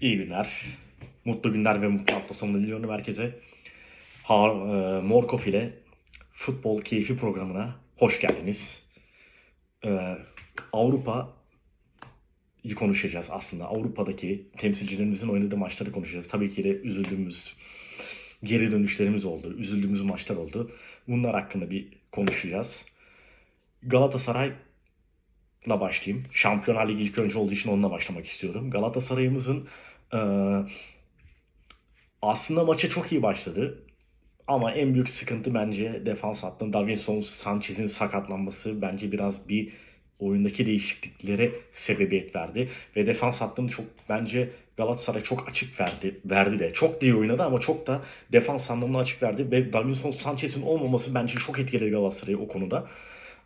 İyi günler, mutlu günler ve mutlu hafta sonu diliyorum herkese. Ha, e, Morkov ile futbol keyfi programına hoş geldiniz. E, Avrupa konuşacağız aslında. Avrupa'daki temsilcilerimizin oynadığı maçları konuşacağız. Tabii ki de üzüldüğümüz geri dönüşlerimiz oldu. Üzüldüğümüz maçlar oldu. Bunlar hakkında bir konuşacağız. Galatasaray'la başlayayım. Şampiyonlar Ligi ilk önce olduğu için onunla başlamak istiyorum. Galatasaray'ımızın e, aslında maça çok iyi başladı. Ama en büyük sıkıntı bence defans hattında Davinson Sanchez'in sakatlanması bence biraz bir oyundaki değişikliklere sebebiyet verdi. Ve defans hattını çok bence Galatasaray çok açık verdi. Verdi de. Çok da iyi oynadı ama çok da defans anlamında açık verdi. Ve Davinson Sanchez'in olmaması bence çok etkiledi Galatasaray'ı o konuda.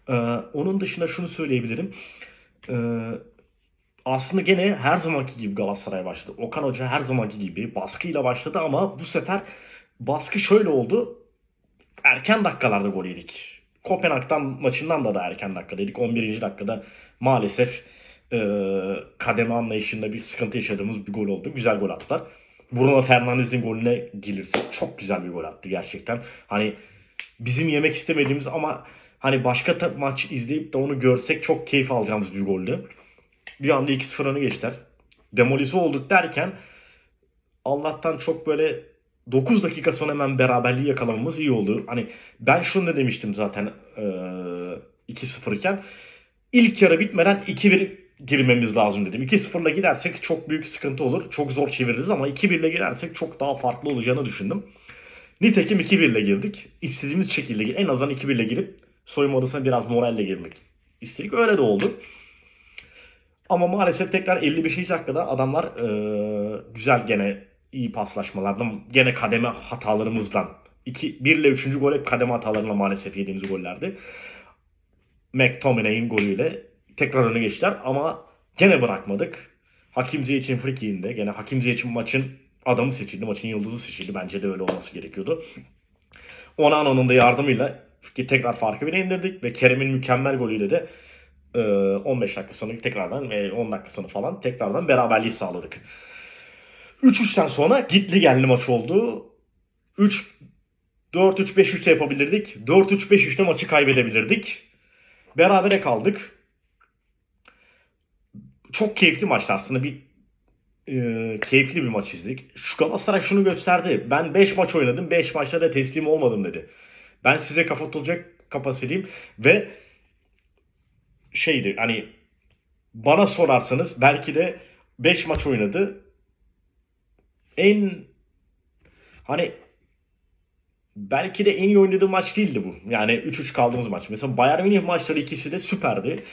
Ee, onun dışında şunu söyleyebilirim. Ee, aslında gene her zamanki gibi Galatasaray başladı. Okan Hoca her zamanki gibi baskıyla başladı ama bu sefer baskı şöyle oldu. Erken dakikalarda gol yedik. Kopenhag'dan maçından da da erken dakikada yedik. 11. dakikada maalesef e, kademe anlayışında bir sıkıntı yaşadığımız bir gol oldu. Güzel gol attılar. Bruno Fernandes'in golüne gelirse çok güzel bir gol attı gerçekten. Hani bizim yemek istemediğimiz ama hani başka maç izleyip de onu görsek çok keyif alacağımız bir goldü. Bir anda 2-0 öne geçtiler. Demolize olduk derken Allah'tan çok böyle 9 dakika sonra hemen beraberliği yakalamamız iyi oldu. Hani ben şunu da demiştim zaten e, 2-0 iken. İlk yarı bitmeden 2-1 girmemiz lazım dedim. 2-0'la gidersek çok büyük sıkıntı olur. Çok zor çeviririz ama 2-1 ile girersek çok daha farklı olacağını düşündüm. Nitekim 2-1 ile girdik. İstediğimiz şekilde en azından 2-1 ile girip soyunma odasına biraz moralle girmek istedik. Öyle de oldu. Ama maalesef tekrar 55. dakikada adamlar e, güzel gene iyi paslaşmalardan gene kademe hatalarımızdan 2 1 ile 3. gol hep kademe hatalarına maalesef yediğimiz gollerdi. McTominay'in golüyle tekrar öne geçtiler ama gene bırakmadık. Hakim Ziyech'in frikiğinde gene Hakim Ziyech'in maçın adamı seçildi. Maçın yıldızı seçildi. Bence de öyle olması gerekiyordu. Onana'nın da yardımıyla tekrar farkı bile indirdik ve Kerem'in mükemmel golüyle de e, 15 dakika sonra tekrardan ve 10 dakika sonra falan tekrardan beraberliği sağladık. 3-3'ten sonra gitli geldi maç oldu. 3 4-3-5-3 de yapabilirdik. 4-3-5-3'te maçı kaybedebilirdik. Berabere kaldık. Çok keyifli maçtı aslında. Bir e, keyifli bir maç izledik. Şu Galatasaray şunu gösterdi. Ben 5 maç oynadım. 5 maçta da teslim olmadım dedi. Ben size kafa tutacak kapasiteyim ve şeydi hani bana sorarsanız belki de 5 maç oynadı. En hani belki de en iyi oynadığı maç değildi bu. Yani 3-3 kaldığımız maç. Mesela Bayern Münih maçları ikisi de süperdi.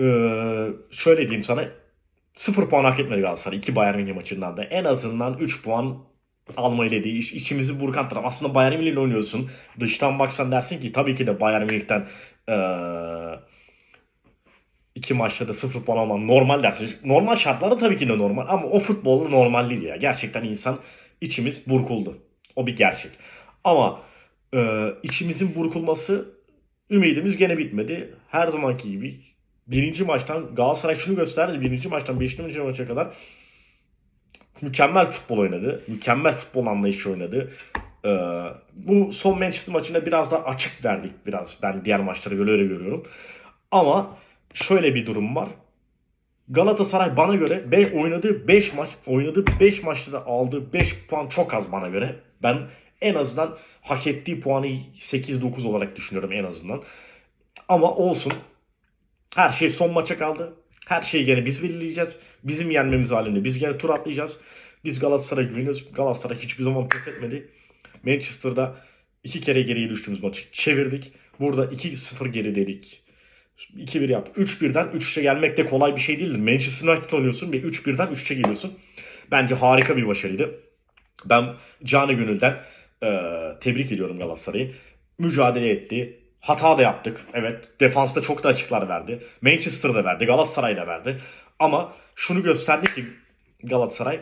Ee, şöyle diyeyim sana 0 puan hak etmedi Galatasaray. 2 Bayern Münih maçından da. En azından 3 puan almayı dedi. İç, içimizi burkan taraf. Aslında Bayern Münih oynuyorsun. Dıştan baksan dersin ki tabii ki de Bayern Münih'ten ee, iki maçta da sıfır puan alman normal dersin. Normal şartlarda tabii ki de normal ama o futbolda normal değil ya. Gerçekten insan içimiz burkuldu. O bir gerçek. Ama e, içimizin burkulması ümidimiz gene bitmedi. Her zamanki gibi birinci maçtan Galatasaray şunu gösterdi. Birinci maçtan beşinci maça kadar mükemmel futbol oynadı. Mükemmel futbol anlayışı oynadı. Ee, bu son Manchester maçında biraz daha açık verdik biraz. Ben diğer maçlara göre öyle görüyorum. Ama şöyle bir durum var. Galatasaray bana göre be oynadığı 5 maç, oynadığı 5 maçta da aldığı 5 puan çok az bana göre. Ben en azından hak ettiği puanı 8-9 olarak düşünüyorum en azından. Ama olsun. Her şey son maça kaldı. Her şeyi gene biz belirleyeceğiz. Bizim yenmemiz halinde biz gene tur atlayacağız. Biz Galatasaray'a güveniyoruz. Galatasaray hiçbir zaman pes etmedi. Manchester'da iki kere geriye düştüğümüz maçı çevirdik. Burada 2-0 geridedik. 2-1 yaptık. 3-1'den 3-3'e gelmek de kolay bir şey değildir. Manchester United oynuyorsun ve 3-1'den 3-3'e geliyorsun. Bence harika bir başarıydı. Ben canı gönülden e, tebrik ediyorum Galatasaray'ı. Mücadele etti. Hata da yaptık. Evet. Defansta çok da açıklar verdi. Manchester'da verdi. Galatasaray da verdi. Ama şunu gösterdi ki Galatasaray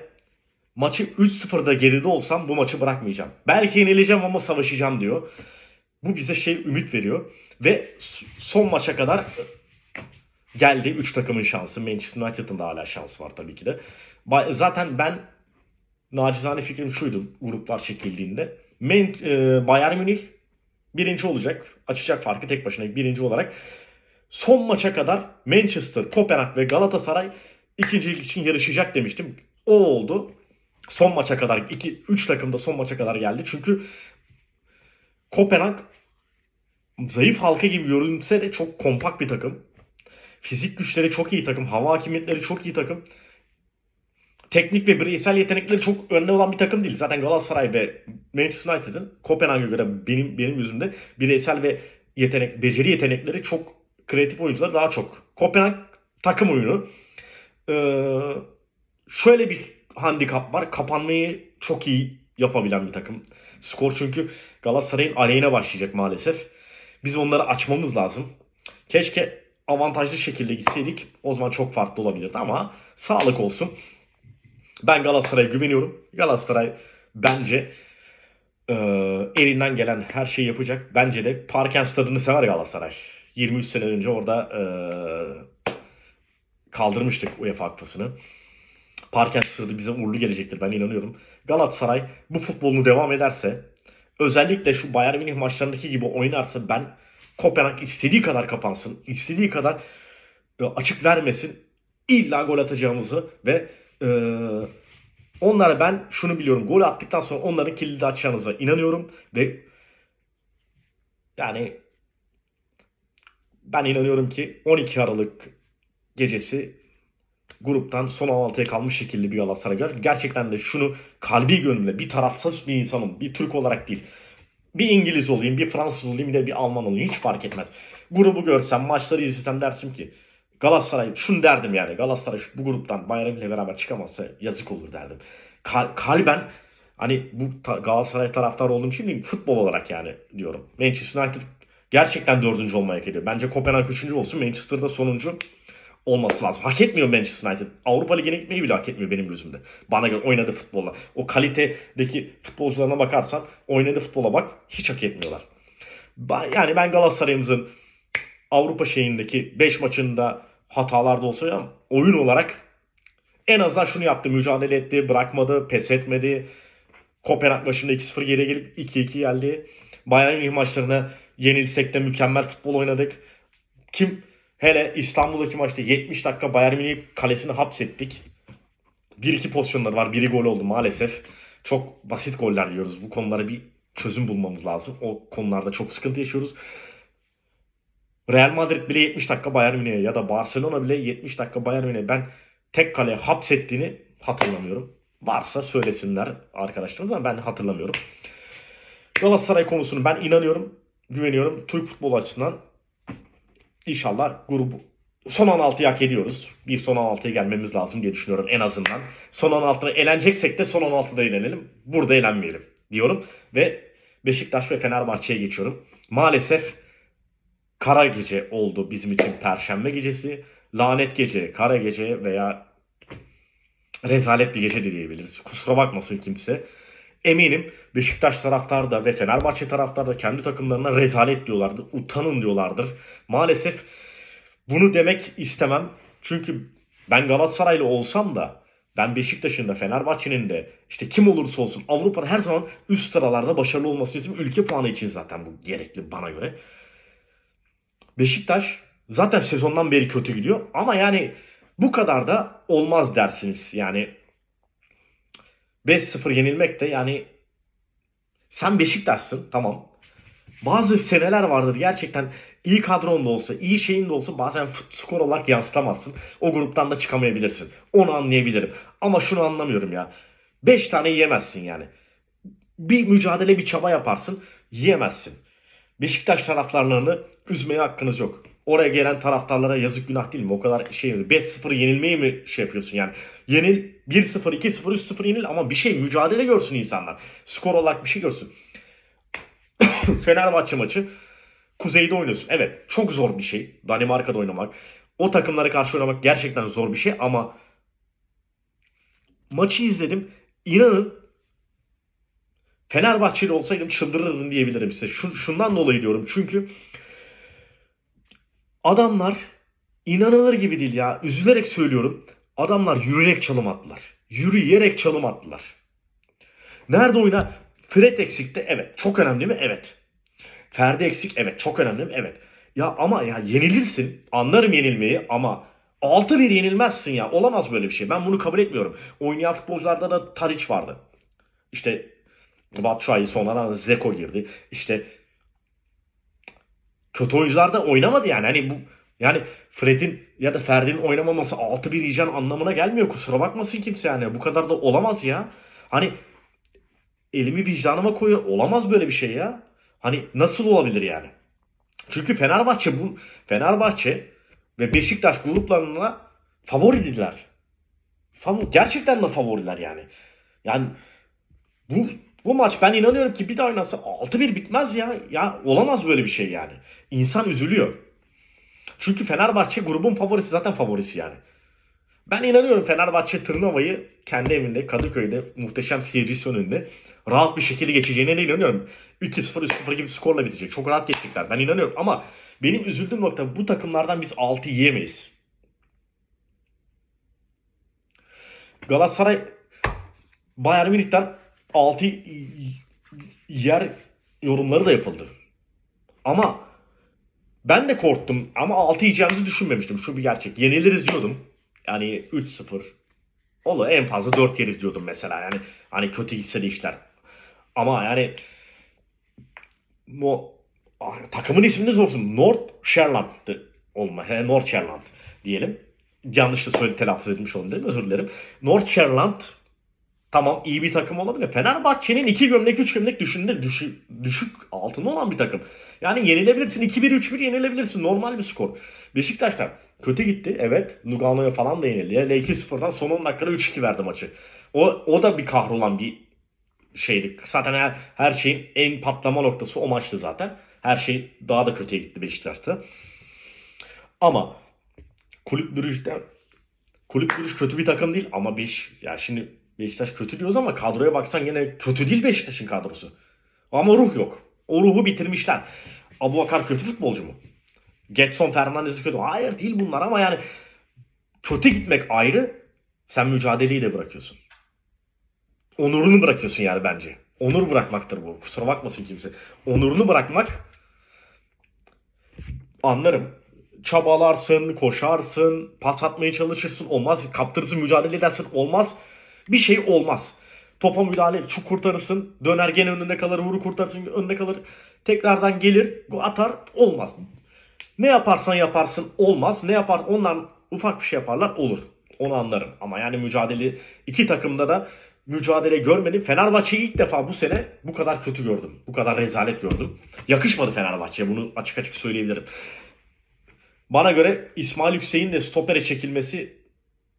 maçı 3-0'da geride olsam bu maçı bırakmayacağım. Belki yenileceğim ama savaşacağım diyor. Bu bize şey ümit veriyor. Ve son maça kadar geldi. Üç takımın şansı. Manchester United'ın da hala şansı var tabii ki de. Zaten ben nacizane fikrim şuydu gruplar çekildiğinde. E, Bayern Münih birinci olacak. Açacak farkı tek başına birinci olarak. Son maça kadar Manchester, Kopenhag ve Galatasaray ikincilik için yarışacak demiştim. O oldu. Son maça kadar 2 3 takım da son maça kadar geldi. Çünkü Kopenhag zayıf halka gibi görünse de çok kompakt bir takım. Fizik güçleri çok iyi takım. Hava hakimiyetleri çok iyi takım. Teknik ve bireysel yetenekleri çok önde olan bir takım değil. Zaten Galatasaray ve Manchester United'ın Kopenhag'a göre benim benim yüzümde bireysel ve yetenek, beceri yetenekleri çok kreatif oyuncular daha çok. Kopenhag takım oyunu. Ee, şöyle bir handikap var. Kapanmayı çok iyi yapabilen bir takım. Skor çünkü Galatasaray'ın aleyhine başlayacak maalesef. Biz onları açmamız lazım. Keşke avantajlı şekilde gitseydik. O zaman çok farklı olabilirdi ama sağlık olsun. Ben Galatasaray'a güveniyorum. Galatasaray bence e, elinden gelen her şeyi yapacak. Bence de Parken stadını sever Galatasaray. 23 sene önce orada e, kaldırmıştık UEFA Kupası'nı. Parken stadı bize uğurlu gelecektir ben inanıyorum. Galatasaray bu futbolunu devam ederse özellikle şu Bayern Münih maçlarındaki gibi oynarsa ben Kopenhag istediği kadar kapansın, istediği kadar e, açık vermesin. İlla gol atacağımızı ve e, onlara ben şunu biliyorum. Gol attıktan sonra onların kilidi açacağınıza inanıyorum ve yani ben inanıyorum ki 12 Aralık gecesi gruptan son 16'ya kalmış şekilde bir Galatasaray gör. Gerçekten de şunu kalbi gönlümle bir tarafsız bir insanım, bir Türk olarak değil. Bir İngiliz olayım, bir Fransız olayım, bir de bir Alman olayım. Hiç fark etmez. Grubu görsem, maçları izlesem dersim ki Galatasaray, şunu derdim yani. Galatasaray şu- bu gruptan Bayern ile beraber çıkamazsa yazık olur derdim. Kal- kalben hani bu ta- Galatasaray taraftarı olduğum için değil, futbol olarak yani diyorum. Manchester United gerçekten dördüncü olmaya hak ediyor. Bence Kopenhag üçüncü olsun. Manchester'da sonuncu olması lazım. Hak etmiyor Manchester United. Avrupa Ligi'ne gitmeyi bile hak etmiyor benim gözümde. Bana göre oynadığı futbolla. O kalitedeki futbolcularına bakarsan oynadığı futbola bak hiç hak etmiyorlar. Yani ben Galatasaray'ımızın Avrupa şeyindeki 5 maçında hatalar da olsa oyun olarak en azından şunu yaptı. Mücadele etti, bırakmadı, pes etmedi. Kopenhag başında 2-0 geri gelip 2-2 geldi. Bayern Münih maçlarına yenilsek de mükemmel futbol oynadık. Kim hele İstanbul'daki maçta 70 dakika Bayern Münih kalesini hapsettik. 1-2 pozisyonları var. Biri gol oldu maalesef. Çok basit goller diyoruz. Bu konulara bir çözüm bulmamız lazım. O konularda çok sıkıntı yaşıyoruz. Real Madrid bile 70 dakika Bayern Münih'e ya da Barcelona bile 70 dakika Bayern Münih'e ben tek kaleye hapsettiğini hatırlamıyorum. Varsa söylesinler arkadaşlarımız ama ben hatırlamıyorum. Galatasaray konusunu ben inanıyorum, güveniyorum. Türk futbolu açısından inşallah grubu son 16'yı hak ediyoruz. Bir son 16'ya gelmemiz lazım diye düşünüyorum en azından. Son 16'da eleneceksek de son 16'da elenelim. Burada elenmeyelim diyorum. Ve Beşiktaş ve Fenerbahçe'ye geçiyorum. Maalesef kara gece oldu bizim için perşembe gecesi. Lanet gece, kara gece veya rezalet bir gece diyebiliriz. Kusura bakmasın kimse. Eminim Beşiktaş taraftarı da ve Fenerbahçe taraftarı da kendi takımlarına rezalet diyorlardı. Utanın diyorlardır. Maalesef bunu demek istemem. Çünkü ben Galatasaraylı olsam da ben Beşiktaş'ın da Fenerbahçe'nin de işte kim olursa olsun Avrupa'da her zaman üst sıralarda başarılı olması için ülke puanı için zaten bu gerekli bana göre. Beşiktaş zaten sezondan beri kötü gidiyor ama yani bu kadar da olmaz dersiniz. Yani 5-0 yenilmek de yani sen Beşiktaş'sın tamam. Bazı seneler vardır gerçekten iyi kadron da olsa, iyi şeyin de olsa bazen skor olarak yansıtamazsın. O gruptan da çıkamayabilirsin. Onu anlayabilirim. Ama şunu anlamıyorum ya. 5 tane yiyemezsin yani. Bir mücadele, bir çaba yaparsın, yiyemezsin. Beşiktaş taraftarlarını üzmeye hakkınız yok. Oraya gelen taraftarlara yazık günah değil mi? O kadar şey 5-0 yenilmeyi mi şey yapıyorsun yani? Yenil 1-0, 2-0, 3-0 yenil ama bir şey mücadele görsün insanlar. Skor olarak bir şey görsün. Fenerbahçe maçı kuzeyde oynuyorsun. Evet çok zor bir şey. Danimarka'da oynamak. O takımlara karşı oynamak gerçekten zor bir şey ama maçı izledim. İnanın Fenerbahçeli olsaydım çıldırırdım diyebilirim size. Şu, şundan dolayı diyorum. Çünkü adamlar İnanılır gibi değil ya. Üzülerek söylüyorum. Adamlar yürüyerek çalım attılar. Yürüyerek çalım attılar. Nerede oyna? Fred eksikti. Evet. Çok önemli mi? Evet. Ferdi eksik. Evet. Çok önemli mi? Evet. Ya ama ya yenilirsin. Anlarım yenilmeyi ama 6-1 yenilmezsin ya. Olamaz böyle bir şey. Ben bunu kabul etmiyorum. Oynayan futbolcularda da Tadic vardı. İşte Batshuayi sonradan Zeko girdi. İşte kötü oyuncular da oynamadı yani. Hani bu yani Fred'in ya da Ferdi'nin oynamaması 6-1 yiyeceğin anlamına gelmiyor. Kusura bakmasın kimse yani. Bu kadar da olamaz ya. Hani elimi vicdanıma koyuyor. Olamaz böyle bir şey ya. Hani nasıl olabilir yani? Çünkü Fenerbahçe bu Fenerbahçe ve Beşiktaş gruplarına favoriydiler. Favor, gerçekten de favoriler yani. Yani bu bu maç ben inanıyorum ki bir daha oynasa 6-1 bitmez ya. Ya olamaz böyle bir şey yani. İnsan üzülüyor. Çünkü Fenerbahçe grubun favorisi zaten favorisi yani. Ben inanıyorum Fenerbahçe Tırnava'yı kendi evinde Kadıköy'de muhteşem seyircisi önünde rahat bir şekilde geçeceğine de inanıyorum. 2-0 3-0 gibi skorla bitecek. Çok rahat geçecekler. Ben inanıyorum ama benim üzüldüğüm nokta bu takımlardan biz 6 yiyemeyiz. Galatasaray Bayern Münih'ten 6 yer yorumları da yapıldı. Ama ben de korktum ama 6 yiyeceğimizi düşünmemiştim. Şu bir gerçek. Yeniliriz diyordum. Yani 3-0. Olur en fazla 4 yeriz diyordum mesela. Yani hani kötü gitse de işler. Ama yani no, ah, takımın ismini zorsun. North Sherland'dı olma. He, North Sherland diyelim. Yanlış da söyle telaffuz etmiş olabilirim. Özür dilerim. North Sherland tamam iyi bir takım olabilir. Fenerbahçe'nin 2 gömlek 3 gömlek düşünde düşük, düşük altında olan bir takım. Yani yenilebilirsin. 2-1 3-1 yenilebilirsin. Normal bir skor. Beşiktaş'tan kötü gitti. Evet. Lugano'ya falan da yenildi. Yani 2-0'dan son 10 dakikada 3-2 verdi maçı. O, o da bir kahrolan bir şeydi. Zaten her, her şeyin en patlama noktası o maçtı zaten. Her şey daha da kötüye gitti Beşiktaş'ta. Ama Kulüp Brugge'den Kulüp Brugge kötü bir takım değil ama Beş, ya şimdi Beşiktaş kötü diyoruz ama kadroya baksan yine kötü değil Beşiktaş'ın kadrosu. Ama ruh yok. O ruhu bitirmişler. Abu Bakar kötü futbolcu mu? Getson Fernandez'i kötü. Hayır değil bunlar ama yani kötü gitmek ayrı. Sen mücadeleyi de bırakıyorsun. Onurunu bırakıyorsun yani bence. Onur bırakmaktır bu. Kusura bakmasın kimse. Onurunu bırakmak anlarım. Çabalarsın, koşarsın, pas atmaya çalışırsın. Olmaz. Kaptırırsın, mücadele edersin. Olmaz. Bir şey olmaz. Topa müdahale, şu kurtarırsın. Döner gene önünde kalır, vuru kurtarsın, önünde kalır. Tekrardan gelir, atar. Olmaz. Ne yaparsan yaparsın olmaz. Ne yapar onlar ufak bir şey yaparlar olur. Onu anlarım. Ama yani mücadele iki takımda da mücadele görmedim. Fenerbahçe'yi ilk defa bu sene bu kadar kötü gördüm. Bu kadar rezalet gördüm. Yakışmadı Fenerbahçe'ye bunu açık açık söyleyebilirim. Bana göre İsmail Yüksek'in de stopere çekilmesi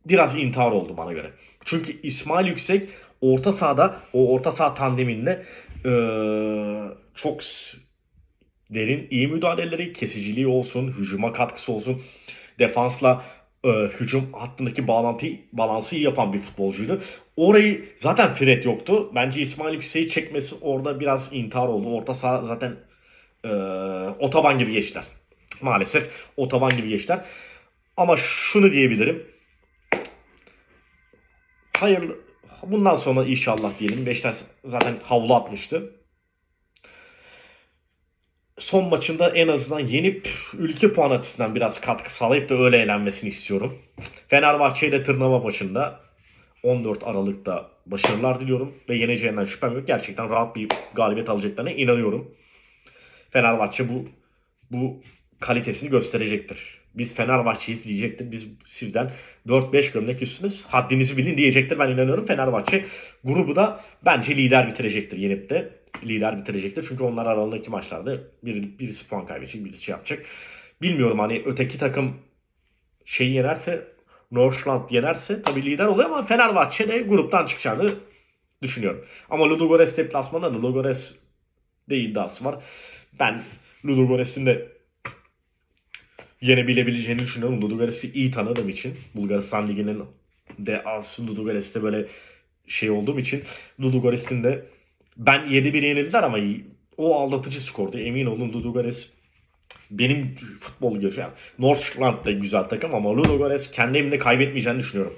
biraz intihar oldu bana göre. Çünkü İsmail Yüksek orta sahada o orta saha tandeminde eee, çok derin iyi müdahaleleri, kesiciliği olsun, hücuma katkısı olsun, defansla e, hücum hattındaki bağlantıyı balansı iyi yapan bir futbolcuydu. Orayı zaten Fred yoktu. Bence İsmail Yüksek'i çekmesi orada biraz intihar oldu. Orta saha zaten e, otoban gibi geçtiler. Maalesef otoban gibi geçtiler. Ama şunu diyebilirim. Hayırlı bundan sonra inşallah diyelim. Beşiktaş zaten havlu atmıştı son maçında en azından yenip ülke puan açısından biraz katkı sağlayıp da öyle eğlenmesini istiyorum. Fenerbahçe'ye de tırnava başında 14 Aralık'ta başarılar diliyorum ve yeneceğinden şüphem yok. Gerçekten rahat bir galibiyet alacaklarına inanıyorum. Fenerbahçe bu bu kalitesini gösterecektir. Biz Fenerbahçe'yiz diyecektir. Biz sizden 4-5 gömlek üstünüz. Haddinizi bilin diyecektir. Ben inanıyorum. Fenerbahçe grubu da bence lider bitirecektir. Yenip de lider bitirecektir. Çünkü onlar aralarındaki maçlarda bir, birisi puan kaybedecek, birisi şey yapacak. Bilmiyorum hani öteki takım şeyi yenerse Northland yenerse tabii lider oluyor ama Fenerbahçe de gruptan çıkacağını düşünüyorum. Ama Ludogorets deplasmanında da Ludogorets de iddiası var. Ben Ludogorets'in de yenebilebileceğini düşünüyorum. Ludogorets'i iyi tanıdığım için. Bulgaristan Ligi'nin de az Ludogorets'te böyle şey olduğum için Ludogorets'in de ben 7-1 yenildiler ama o aldatıcı skordu. Emin olun Ludogorets benim futbol görüşüm. Yani Northland da güzel takım ama Ludogorets kendi evinde kaybetmeyeceğini düşünüyorum.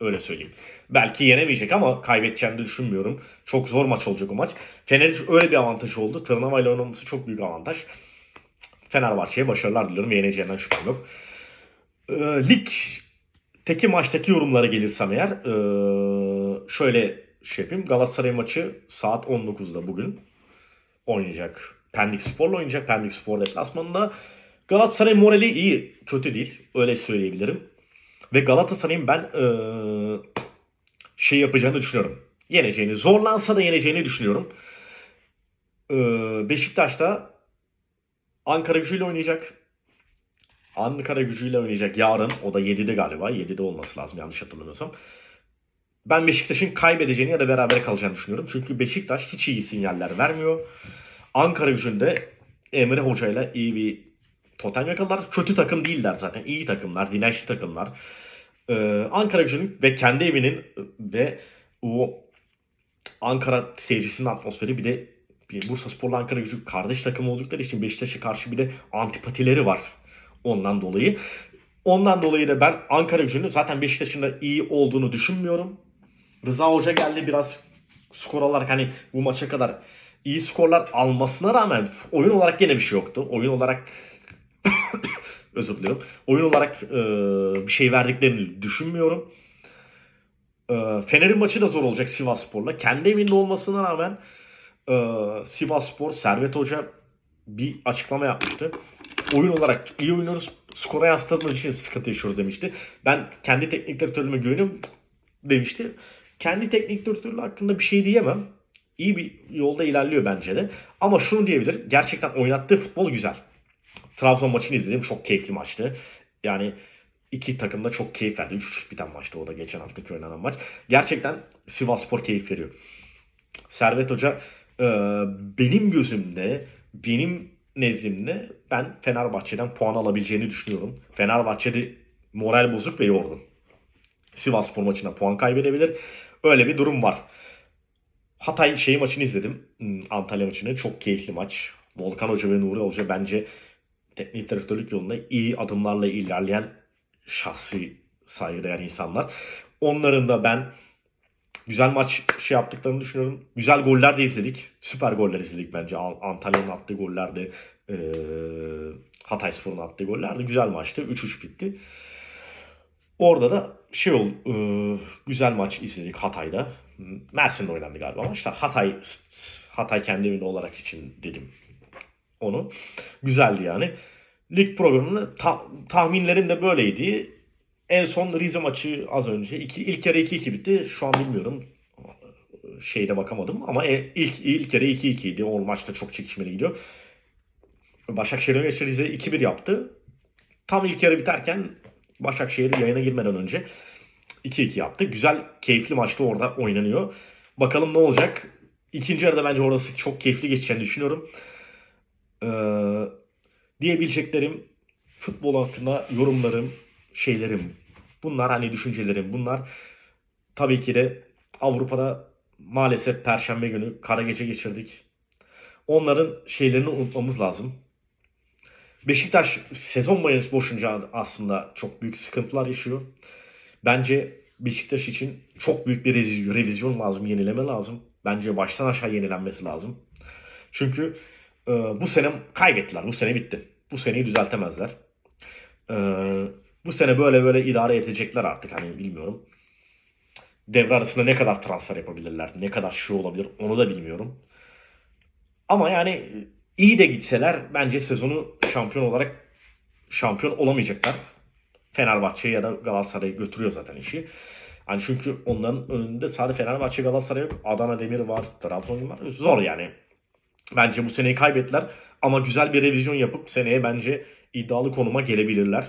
Öyle söyleyeyim. Belki yenemeyecek ama kaybedeceğini de düşünmüyorum. Çok zor maç olacak o maç. Fener için öyle bir avantajı oldu. Tırnava ile oynaması çok büyük avantaj. Fenerbahçe'ye başarılar diliyorum. Yeneceğinden şüphem yok. Ee, lig teki maçtaki yorumlara gelirsem eğer ee, şöyle şey yapayım. Galatasaray maçı saat 19'da bugün oynayacak. Pendik Spor'la oynayacak. Pendik Spor deplasmanında. Galatasaray morali iyi. Kötü değil. Öyle söyleyebilirim. Ve Galatasaray'ın ben ee, şey yapacağını düşünüyorum. Yeneceğini. Zorlansa da yeneceğini düşünüyorum. Ee, Beşiktaş'ta Ankara gücüyle oynayacak. Ankara gücüyle oynayacak yarın. O da 7'de galiba. 7'de olması lazım yanlış hatırlamıyorsam. Ben Beşiktaş'ın kaybedeceğini ya da beraber kalacağını düşünüyorum. Çünkü Beşiktaş hiç iyi sinyaller vermiyor. Ankara gücünde Emre Hoca ile iyi bir totem yakaladılar. Kötü takım değiller zaten. İyi takımlar, dirençli takımlar. Ee, Ankara gücünün ve kendi evinin ve o Ankara seyircisinin atmosferi bir de bir Bursa Spor'la Ankara gücü kardeş takım oldukları için Beşiktaş'a karşı bir de antipatileri var. Ondan dolayı. Ondan dolayı da ben Ankara gücünün zaten Beşiktaş'ın da iyi olduğunu düşünmüyorum. Rıza Hoca geldi biraz skor olarak hani bu maça kadar iyi skorlar almasına rağmen oyun olarak gene bir şey yoktu. Oyun olarak özür diliyorum. Oyun olarak e, bir şey verdiklerini düşünmüyorum. E, Fener'in maçı da zor olacak Sivasspor'la. Kendi evinde olmasına rağmen e, Sivasspor, Servet Hoca bir açıklama yapmıştı. Oyun olarak iyi oynuyoruz. Skora yansıtmadığımız için sıkıntı yaşıyoruz demişti. Ben kendi teknik direktörüme güveniyorum demişti. Kendi teknik direktörü hakkında bir şey diyemem. İyi bir yolda ilerliyor bence de. Ama şunu diyebilir. Gerçekten oynattığı futbol güzel. Trabzon maçını izledim. Çok keyifli maçtı. Yani iki takım da çok keyif verdi. 3-3 biten maçtı o da geçen haftaki oynanan maç. Gerçekten Sivasspor keyif veriyor. Servet Hoca e, benim gözümde, benim nezdimde ben Fenerbahçe'den puan alabileceğini düşünüyorum. Fenerbahçe'de moral bozuk ve yorgun. Sivasspor maçına puan kaybedebilir. Öyle bir durum var. Hatay şey maçını izledim. Hmm, Antalya maçını. Çok keyifli maç. Volkan Hoca ve Nuri Hoca bence teknik direktörlük yolunda iyi adımlarla ilerleyen şahsi saygıdeğer insanlar. Onların da ben güzel maç şey yaptıklarını düşünüyorum. Güzel goller de izledik. Süper goller izledik bence. An- Antalya'nın attığı goller de e, Hatay Spor'un attığı goller de güzel maçtı. 3-3 bitti. Orada da şey ol, e, güzel maç izledik Hatay'da. Mersin'de oynandı galiba maçlar. Hatay Hatay kendi evinde olarak için dedim onu. Güzeldi yani. Lig programını ta- tahminlerim de böyleydi. En son Rize maçı az önce. Iki, ilk yarı 2-2 bitti. Şu an bilmiyorum. Şeyde bakamadım ama e, ilk ilk yarı 2-2 idi. O maçta çok çekişmeli gidiyor. Başakşehir Üniversitesi Rize 2-1 yaptı. Tam ilk yarı biterken Başakşehir yayına girmeden önce 2-2 yaptı. Güzel, keyifli maçta orada oynanıyor. Bakalım ne olacak. İkinci yarıda bence orası çok keyifli geçeceğini düşünüyorum. Ee, diyebileceklerim futbol hakkında yorumlarım, şeylerim. Bunlar hani düşüncelerim. Bunlar tabii ki de Avrupa'da maalesef Perşembe günü kara gece geçirdik. Onların şeylerini unutmamız lazım. Beşiktaş sezon boyunca aslında çok büyük sıkıntılar yaşıyor. Bence Beşiktaş için çok büyük bir revizyon lazım, yenileme lazım. Bence baştan aşağı yenilenmesi lazım. Çünkü e, bu sene kaybettiler. Bu sene bitti. Bu seneyi düzeltemezler. E, bu sene böyle böyle idare edecekler artık hani bilmiyorum. Devre arasında ne kadar transfer yapabilirler, ne kadar şu olabilir onu da bilmiyorum. Ama yani iyi de gitseler bence sezonu şampiyon olarak şampiyon olamayacaklar. Fenerbahçe ya da Galatasaray götürüyor zaten işi. Yani çünkü onların önünde sadece Fenerbahçe Galatasaray yok. Adana Demir var, Trabzon var. Zor yani. Bence bu seneyi kaybettiler. Ama güzel bir revizyon yapıp seneye bence iddialı konuma gelebilirler.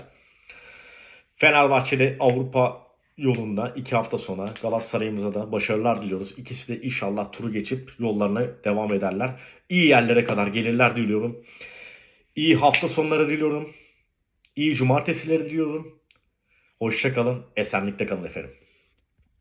Fenerbahçe'de Avrupa yolunda iki hafta sonra Galatasaray'ımıza da başarılar diliyoruz. İkisi de inşallah turu geçip yollarına devam ederler. İyi yerlere kadar gelirler diliyorum. İyi hafta sonları diliyorum. İyi cumartesileri diliyorum. Hoşça kalın. Esenlikte kalın efendim.